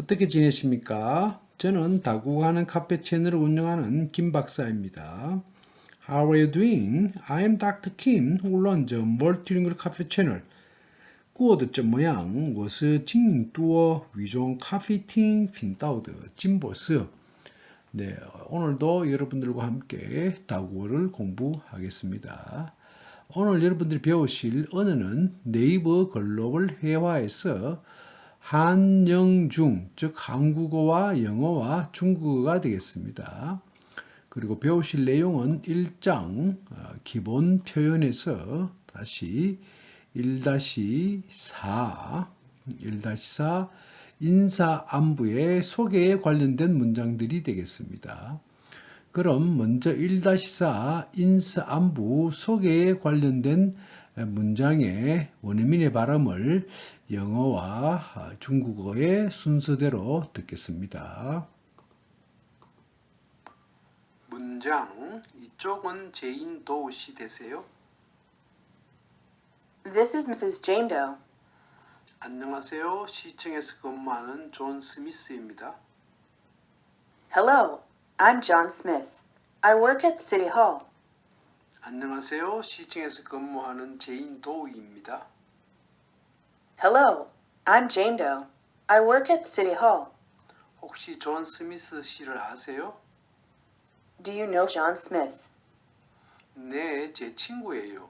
어떻게 지내십니까? 저는 다국하는 카페 채널을 운영하는 김 박사입니다. How are you doing? I am Dr. Kim, 胡乱着 멀티링글 카페 채널. 过得怎么样？我是经营多위종 카페厅频道的金博士. 네, 오늘도 여러분들과 함께 다국어를 공부하겠습니다. 오늘 여러분들이 배우실 언어는 네이버 글로벌 회화에서 한영중, 즉 한국어와 영어와 중국어가 되겠습니다. 그리고 배우실 내용은 1장 어, 기본 표현에서 다시 1-4, 1-4 인사 안부의 소개에 관련된 문장들이 되겠습니다. 그럼 먼저 1-4 인사 안부 소개에 관련된 문장의 원어민의 발음을 영어와 중국어의 순서대로 듣겠습니다. 문장 이쪽은 제인 도우 씨 되세요? This is Mrs. Jane Doe. 안녕하세요. 시청에서 근무하는 존 스미스입니다. Hello, I'm John Smith. I work at City Hall. 안녕하세요. 시청에서 근무하는 제인 도우입니다. Hello, I'm Jane Doe. I work at City Hall. 혹시 존 스미스 씨를 아세요? Do you know John Smith? 네, 제 친구예요.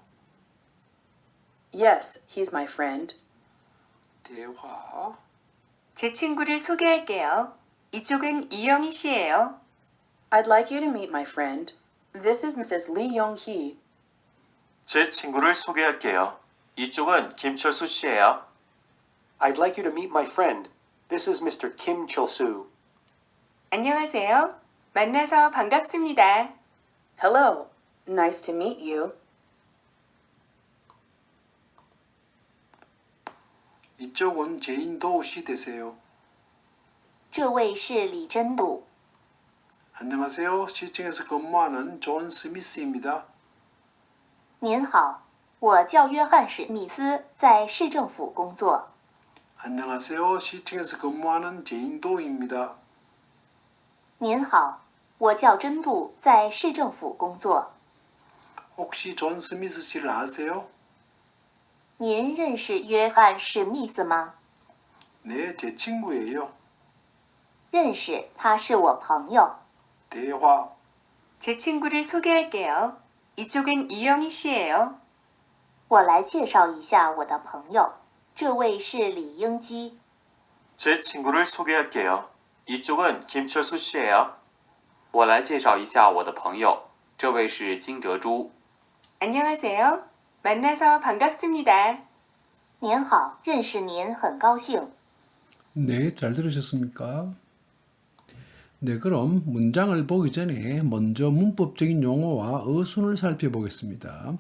Yes, he's my friend. 대화 제 친구를 소개할게요. 이쪽은 이영희 씨예요. I'd like you to meet my friend. This is Mrs. Lee Yong Hee. 제 친구를 소개할게요. 이쪽은 김철수 씨예요. I'd like you to meet my friend. This is Mr. Kim Chul-soo. 안녕하세요. 만나서 반갑습니다. Hello, nice to meet you. 이쪽은 제인 도우 씨 되세요. 这位是李真鲁。 안녕하세요. 시청에서 근무하는 존 스미스입니다. 您好，我叫约翰史密斯，在市政府工作。 안녕하세요. 시청에서 근무하는 제인 도우입니다. 您好，我叫真杜，在市政府工作。 혹시 존 스미스 씨를 아세요? 您认识约翰史密斯吗？ 네, 제 친구예요. 认识，他是我朋友。 대화 제 친구를 소개할게요. 이쪽은 이영희 씨예요. 我来介绍一下我的朋友，这位是李英基。 제 친구를 소개할게요. 이쪽은 김철수 씨예요. 我来介绍一下我的朋友，这位是金哲洙。 안녕하세요. 만나서 반갑습니다. 您好，认识您很高兴。 네, 잘 들으셨습니까? 네, 그럼 문장을 보기 전에 먼저 문법적인 용어와 어순을 살펴보겠습니다.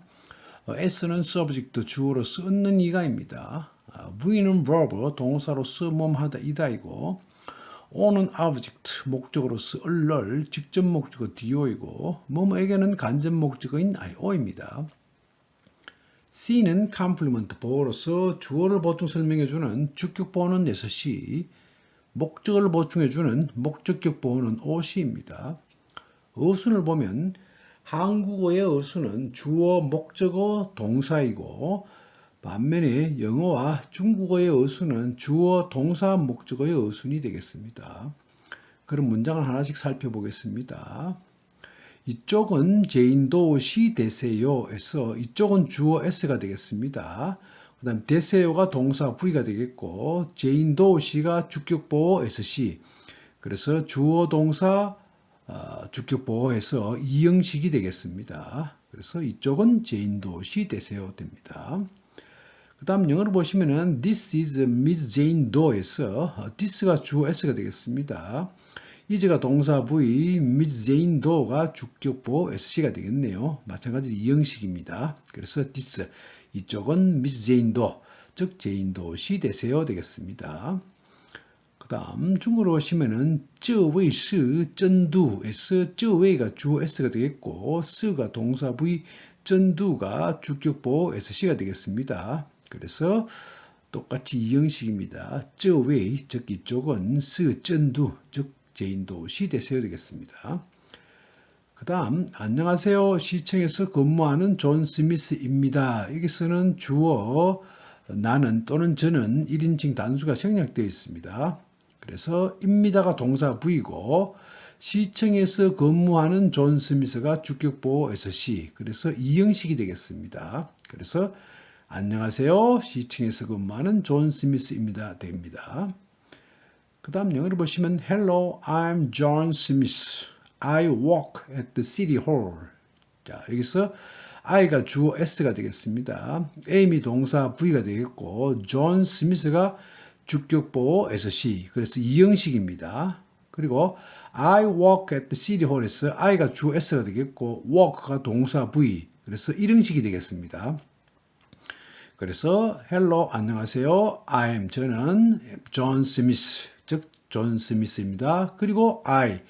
어, S는 subject 주어로서 얻는 이가입니다. 아, V는 verb 동사로서 몸하다 이다이고 O는 object 목적으로서 얼럴 직접 목적어 do이고 뭐뭐에게는 간접 목적어인 io입니다. C는 컴플리먼트 보어로서 주어를 보충 설명해주는 주격 보어는 6시, 목적어를 보충해주는 목적격 보어는 5시입니다. 어순을 보면 한국어의 어순은 주어, 목적어, 동사이고 반면에 영어와 중국어의 어순은 주어, 동사, 목적어의 어순이 되겠습니다. 그럼 문장을 하나씩 살펴보겠습니다. 이쪽은 제인도 시 되세요에서 이쪽은 주어 s가 되겠습니다. 그 다음 되세요가 동사 v가 되겠고 제인도 시가 주격보호 sc 그래서 주어 동사 어, 주격보호에서 이형식이 되겠습니다. 그래서 이쪽은 제인도 시 되세요 됩니다. 그 다음 영어로 보시면은 This is Miss Jane Doe에서 어, this가 주어 s가 되겠습니다. 이제가 동사 V, Miss Jane Doe가 주격보 SC가 되겠네요. 마찬가지로 이 형식입니다. 그래서 this 이쪽은 미스 제인도, 즉 제인도 시 되세요 되겠습니다. 그 다음 중으로 오시면은 쩌웨이 스 쩐두 에스 쩌웨이가 주어 s가 되겠고 스가 동사 부위 쩐두가 주격보 sc가 되겠습니다. 그래서 똑같이 이형식입니다. 쩌웨이 즉 이쪽은 스 쩐두 즉 제인도 시 되세요 되겠습니다. 그 다음 안녕하세요 시청에서 근무하는 존 스미스입니다. 여기서는 주어 나는 또는 저는 1인칭 단수가 생략되어 있습니다. 그래서 입니다가 동사 부이고 시청에서 근무하는 존 스미스가 주격보호에서 시 그래서 이형식이 되겠습니다. 그래서 안녕하세요 시청에서 근무하는 존 스미스입니다 됩니다. 그 다음 영어를 보시면 Hello, I'm John Smith. I work at the City Hall. 자, 여기서 I가 주어 S가 되겠습니다. Am이 동사 V가 되겠고 존 스미스가 주격보호 SC. 그래서 이형식입니다. 그리고 I work at the City Hall에서 I가 주어 S가 되겠고 work가 동사 V. 그래서 일형식이 되겠습니다. 그래서 hello 안녕하세요. I'm 저는 존 스미스 즉 존 스미스입니다. 그리고 I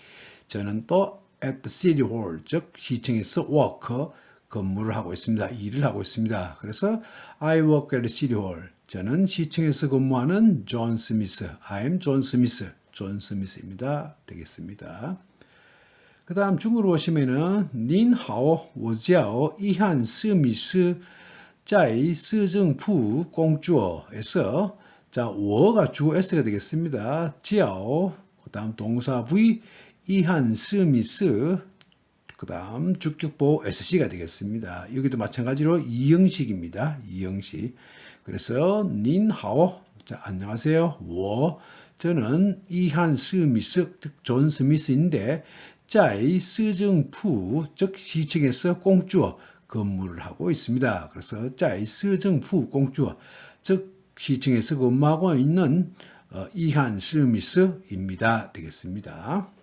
저는 또 at the city hall 즉 시청에서 워커 근무를 하고 있습니다. 일을 하고 있습니다. 그래서 I work at the city hall 저는 시청에서 근무하는 존 스미스 I'm 존 스미스 존 스미스입니다. 되겠습니다. 그 다음 중국으로 오시면은 닌하오 오지아오 이한 스미스 자이 스정푸 공주어에서 자 워가 주어 s가 되겠습니다. 지아오 그 다음 동사 v 이한 스미스 그 다음 주격보 SC가 되겠습니다. 여기도 마찬가지로 이형식입니다. 이형식. 그래서 닌하오 자, 안녕하세요. 워 저는 이한 스미스 즉 존 스미스인데 짜이 스정푸 즉 시청에서 공주어 근무를 하고 있습니다. 그래서 짜이 스정푸 공주어 즉 시청에서 근무하고 있는 어, 이한 스미스입니다. 되겠습니다.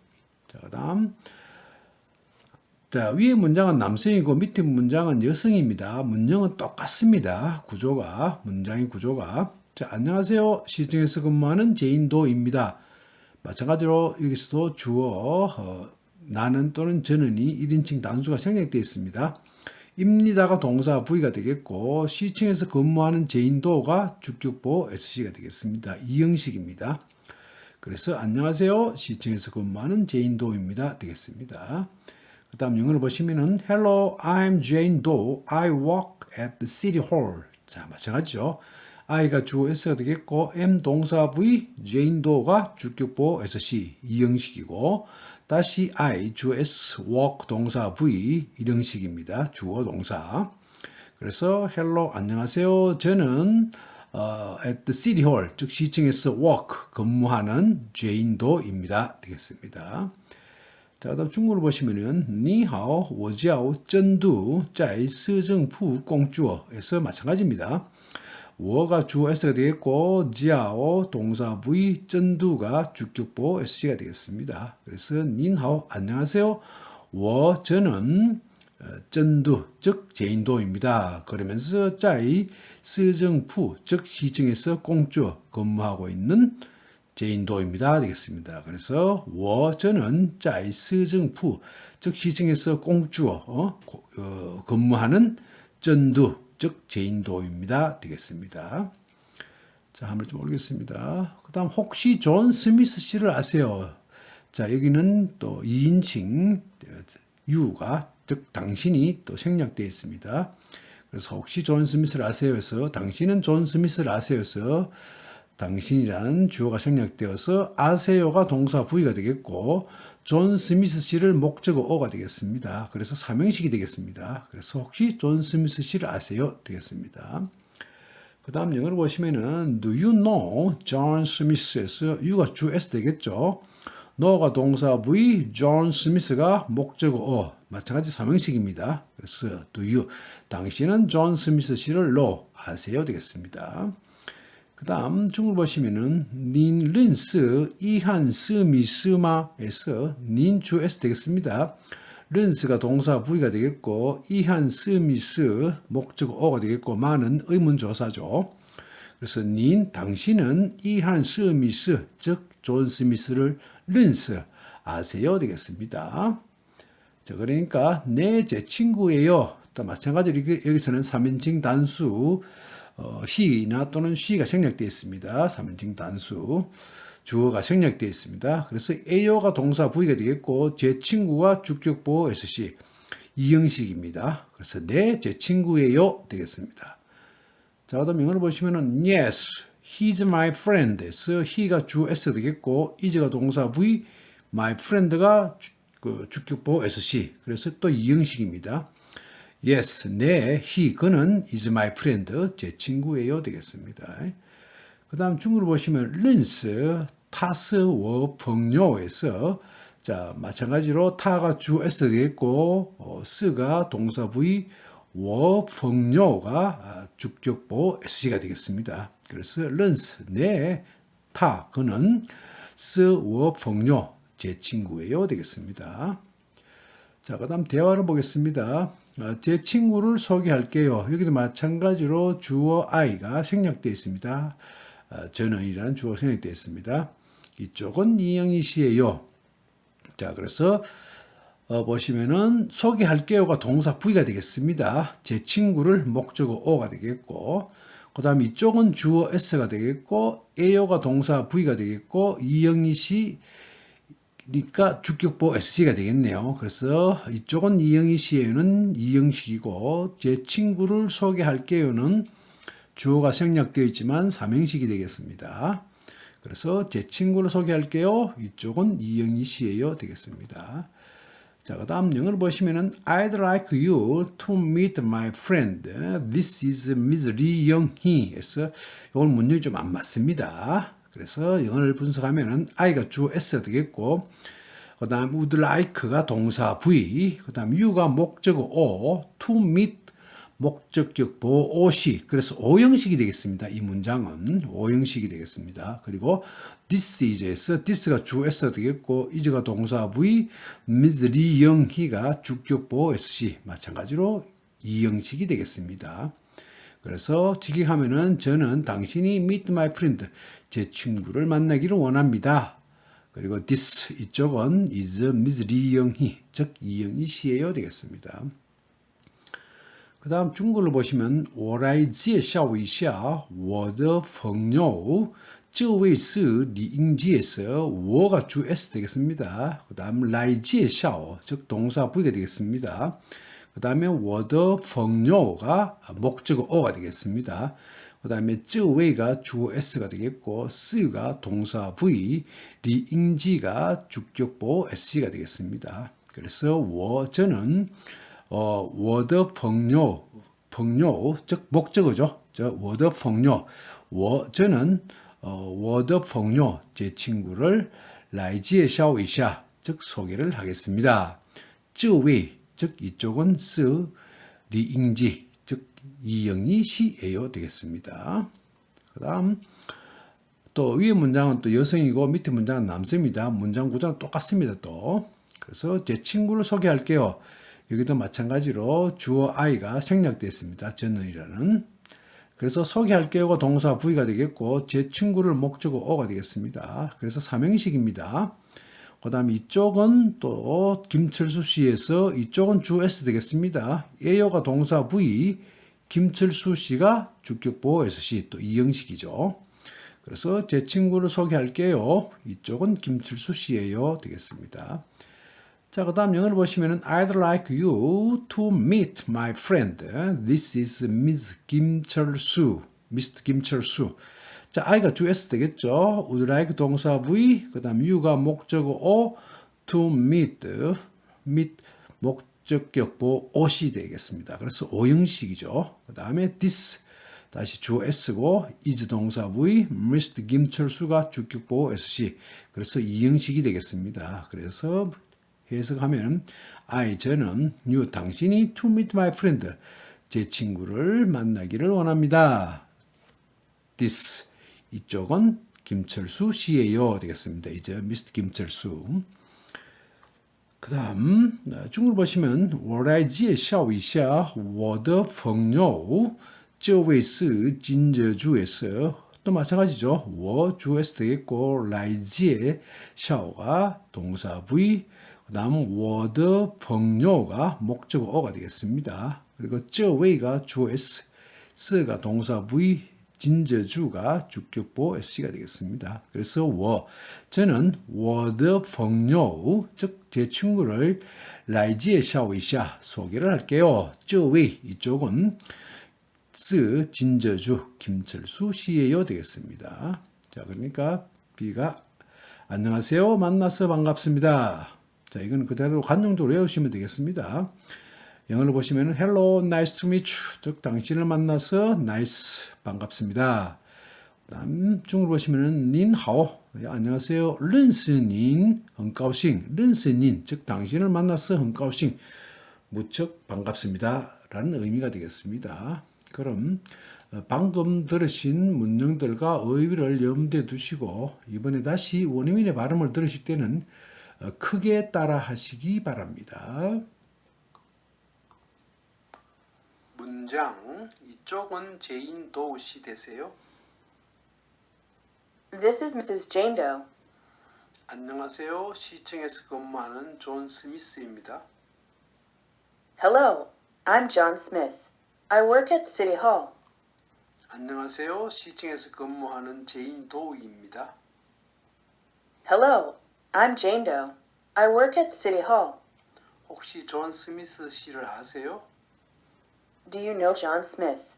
자, 그 다음 자, 위에 문장은 남성이고 밑에 문장은 여성입니다. 문장은 똑같습니다. 구조가 문장의 구조가 자, 안녕하세요. 시청에서 근무하는 제인도입니다. 마찬가지로 여기서도 주어 어, 나는 또는 저는이 1인칭 단수가 생략되어 있습니다. 입니다가 동사 V가 되겠고 시청에서 근무하는 제인도가 주격보 SC가 되겠습니다. 이 형식입니다. 그래서 안녕하세요. 시청에서 근무하는 제인 도입니다. 되겠습니다. 그 다음 영어를 보시면은 Hello, I'm Jane Doe. I work at the City Hall. 자, 마찬가지죠. I가 주어 S가 되겠고 M 동사 V, Jane Doe가 주격보 SC 이 형식이고 다시 I, 주어 S, work 동사 V 이 형식입니다. 주어 동사. 그래서 hello 안녕하세요. 저는 어, at the city hall, 즉 시청에서 work 근무하는 제인도입니다. 되겠습니다. 자, 다음 중국을 보시면은 니하오, 워지아오, 쩐두, 짜이, 스정푸, 공주어에서 마찬가지입니다. 워가 주어 s가 되겠고 지아오 동사 부이 쩐두가 주격보 s가 되겠습니다. 그래서 니하오 안녕하세요. 워 저는 전두 즉 제인도입니다. 그러면서 짜이 스정푸 즉 시청에서 공주 근무하고 있는 제인도입니다. 되겠습니다. 그래서 워 저는 짜이 스정푸 즉 시청에서 공주 어, 어, 근무하는 전두 즉 제인도입니다. 되겠습니다. 자, 한번 좀 올리겠습니다. 그 다음, 혹시 존 스미스 씨를 아세요? 자, 여기는 또 2인칭, 어, 유가 즉, 당신이 또 생략되어 있습니다. 그래서 혹시 존 스미스를 아세요? 해서 당신은 존 스미스를 아세요? 해서 당신이란 주어가 생략되어서 아세요가 동사 부위가 되겠고 존 스미스 씨를 목적어 어가 되겠습니다. 그래서 삼형식이 되겠습니다. 그래서 혹시 존 스미스 씨를 아세요? 되겠습니다. 그 다음 영어를 보시면은 Do you know John Smith에서 you가 주 S 되겠죠. know가 동사 V, John Smith가 목적어 어, 마찬가지 삼형식입니다. 그래서 Do you 당신은 존 스미스 씨를 know 아세요 되겠습니다. 그 다음 중국을 보시면은 닌 린스 이한 스미스마에서 닌주 S 되겠습니다. 린스가 동사 V가 되겠고 이한 스미스 목적 어가 되겠고 마는 의문조사죠. 그래서 닌 당신은 이한 스미스 즉 존 스미스를 린스 아세요 되겠습니다. 자 그러니까 내 제 친구예요. 또 마찬가지로 여기- 여기서는 3인칭 단수 어, he나 또는 she가 생략되어 있습니다. 3인칭 단수. 주어가 생략되어 있습니다. 그래서 A요가 동사 V가 되겠고 제 친구가 주격보호 SC 이 형식입니다. 그래서 네, 제 친구예요 되겠습니다. 자, 그다음 영어를 보시면은 yes, he's my friend에서 he가 주 S 되겠고 is가 동사 V, my friend가 주, 그 주격보 SC. 그래서 또 이 형식입니다. yes, 네, he 그는 is my friend 제 친구예요 되겠습니다. 그 다음 중국을 보시면 린스, 타스, 워, 펑요에서 자 마찬가지로 타가 주 S 되겠고 어, 스가 동사 V, 워, 펑요가 주격보 SC가 되겠습니다. 그래서 린스, 네, 타 그는 스, 워, 펑요 제 친구예요 되겠습니다. 자, 그 다음 대화를 보겠습니다. 어, 제 친구를 소개할게요. 여기도 마찬가지로 주어 I가 생략되어 있습니다. 어, 저는이란 주어 생략되어 있습니다. 이쪽은 이영희 씨예요. 자, 그래서 어, 보시면은 소개할게요가 동사 V가 되겠습니다. 제 친구를 목적어 O가 되겠고, 그 다음 이쪽은 주어 S가 되겠고, A요가 동사 V가 되겠고, 이영희 씨 니까 주격보 SC가 되겠네요. 그래서 이쪽은 이영희 씨에는 이형식이고 제 친구를 소개할게요는 주어가 생략되어 있지만 삼행식이 되겠습니다. 그래서 제 친구를 소개할게요. 이쪽은 이영희 씨예요 되겠습니다. 자, 그 다음 영어를 보시면은 I'd like you to meet my friend. This is Miss Lee Young-hee.에서 이건 문율이 좀 안 맞습니다. 그래서 영어를 분석하면은 I가 주 S 되겠고, 그 다음 would like가 동사 V, 그 다음 you가 목적어 O, to meet 목적격 보호 OC. 그래서 O 형식이 되겠습니다. 이 문장은 O 형식이 되겠습니다. 그리고 this is에서 this가 주 S 되겠고, is가 동사 V. Lee Young-he가 주격 보호 SC. 마찬가지로 이 형식이 되겠습니다. 그래서 직역하면은 저는 당신이 meet my friend, 제 친구를 만나기를 원합니다. 그리고 this 이쪽은 is Miss 리영희, 즉 이영희 씨예요 되겠습니다. 그 다음 중국어로 보시면 오라이지의 샤오이샤 워더 펑요 쯔웨이스 리잉지에서 워가 주 S 되겠습니다. 그 다음 라이지의 샤오 즉 동사 부위가 되겠습니다. 그 다음에 워더 펑요가 목적어 오가 되겠습니다. 그 다음에 쯔웨이가 주어 s가 되겠고 스가 동사 v, 리잉지가 주격보 s가 되겠습니다. 그래서 워 저는 어, 워더 펑요 펑요 즉 목적어죠. 저 워더 펑요 워 저는 어, 워더 펑요 제 친구를 라이지에 샤오이샤 즉 소개를 하겠습니다. 쯔웨이 즉 이쪽은 是 리잉지, 즉 이영희 씨예요 되겠습니다. 그 다음 또 위에 문장은 또 여성이고 밑에 문장은 남성입니다. 문장 구조는 똑같습니다. 또 그래서 제 친구를 소개할게요. 여기도 마찬가지로 주어 I가 생략되어 있습니다. 저는이라는 그래서 소개할게요가 동사 V가 되겠고 제 친구를 목적어 O가 되겠습니다. 그래서 삼형식입니다. 그 다음 이쪽은 또 김철수 씨에서 이쪽은 주 S 되겠습니다. A요가 동사 V, 김철수 씨가 주격보 SC 또 이 형식이죠. 그래서 제 친구를 소개할게요. 이쪽은 김철수 씨예요. 되겠습니다. 자, 그 다음 영어를 보시면은 I'd like you to meet my friend. This is Ms. 김철수. Mr. 김철수. 자, I가 주 S 되겠죠. would like 동사 V, 그 다음 you가 목적어 O, to meet, meet 목적격보 OC 되겠습니다. 그래서 O 형식이죠. 그 다음에 this, 다시 주 S고, is 동사 V, Mr. 김철수가 주격보 SC. 그래서 이 형식이 되겠습니다. 그래서 해석하면 I 저는 you 당신이 to meet my friend 제 친구를 만나기를 원합니다. this 이쪽은 김철수 씨예요 되겠습니다. 이제 미스터 김철수. 그 다음 네, 중국을 보시면 워라이지의 샤오이샤 워더 펑요 저웨이스 진저주에서 또 마찬가지죠. 워주에서 되겠고 라이지의 샤오가 동사부의 그다음 워더 펑요가 목적어가 되겠습니다. 그리고 저웨이가 주에서 스가 동사부의 진저주가 주격보 SC가 되겠습니다. 그래서 워 저는 워드 펑요 즉제 친구를 라이지의 샤오이샤 소개를 할게요. 저위 이쪽은 스 진저주 김철수 씨예요 되겠습니다. 자 그러니까 B가 안녕하세요 만나서 반갑습니다. 자 이건 그대로 관용적으로 외우시면 되겠습니다. 영어를 보시면 Hello, nice to meet you. 즉 당신을 만나서 nice 반갑습니다. 다음 중을 보시면은 닌하오 안녕하세요. 른스닌 헝가오싱 른스닌 즉 당신을 만나서 헝가오싱 무척 반갑습니다. 라는 의미가 되겠습니다. 그럼 어, 방금 들으신 문장들과 의미를 염두에 두시고 이번에 다시 원어민의 발음을 들으실 때는 어, 크게 따라 하시기 바랍니다. 문장 이쪽은 제인 도우 씨 되세요? This is Mrs. Jane Doe. 안녕하세요. 시청에서 근무하는 존 스미스입니다. Hello, I'm John Smith. I work at City Hall. 안녕하세요. 시청에서 근무하는 제인 도우입니다. Hello, I'm Jane Doe. I work at City Hall. 혹시 존 스미스 씨를 아세요? Do you know John Smith?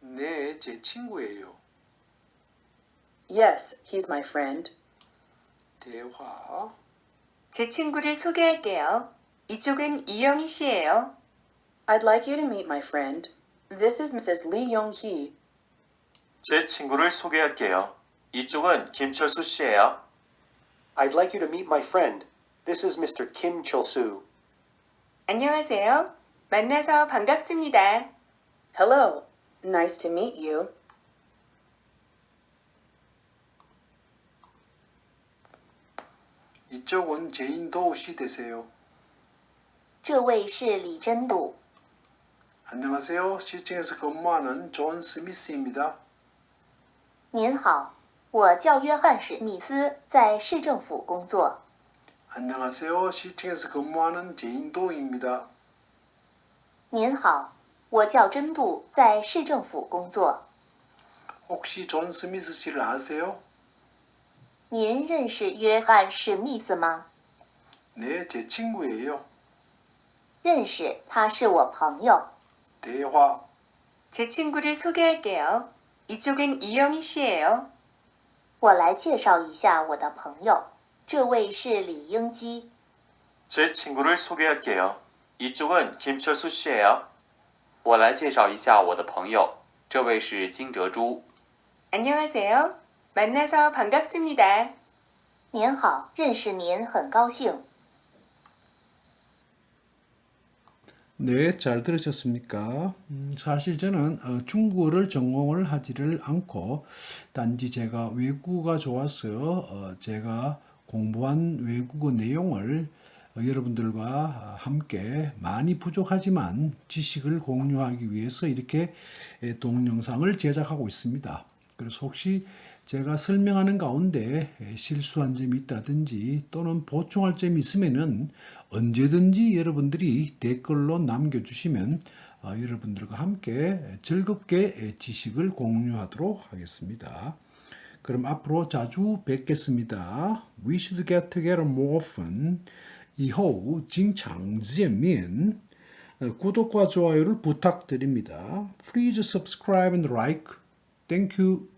네, 제 친구예요. Yes, he's my friend. 대화. 제 친구를 소개할게요. 이쪽은 이영희 씨예요. I'd like you to meet my friend. This is Mrs. Lee Yong Hee. 제 친구를 소개할게요. 이쪽은 김철수 씨예요. I'd like you to meet my friend. This is Mr. Kim Chul-soo. 안녕하세요. 만나서 반갑습니다. Hello, nice to meet you. 이쪽은 제인 도우 씨 되세요. 这位是李真笃。 안녕하세요. 시청에서 근무하는 존 스미스입니다. 您好，我叫约翰史密斯，在市政府工作。 안녕하세요. 시청에서 근무하는 제인 도우입니다. 您好，我叫真度，在市政府工作。 혹시 존 스미스 씨를 아세요? 您认识约翰史密斯吗？ 네, 제 친구예요. 认识，他是我朋友。 대화. 제 친구를 소개할게요. 이쪽은 이영희 씨예요. 我来介绍一下我的朋友，这位是李英基。 제 친구를 소개할게요. 이쪽은 김철수 씨예요. 我来介绍一下我的朋友，这位是金哲洙。 안녕하세요. 만나서 반갑습니다. 您好，认识您很高兴。 네, 잘 들으셨습니까? 음, 사실 저는 어, 중국어를 전공을 하지를 않고 단지 제가 외국어가 좋아서 어, 제가 공부한 외국어 내용을 어, 여러분들과 함께 많이 부족하지만 지식을 공유하기 위해서 이렇게 에, 동영상을 제작하고 있습니다. 그래서 혹시 제가 설명하는 가운데 에, 실수한 점이 있다든지 또는 보충할 점이 있으면은 언제든지 여러분들이 댓글로 남겨주시면 어, 여러분들과 함께 즐겁게 에, 지식을 공유하도록 하겠습니다. 그럼 앞으로 자주 뵙겠습니다. We should get together more often. 이후 진장지민 구독과 좋아요를 부탁드립니다. Please subscribe and like. Thank you.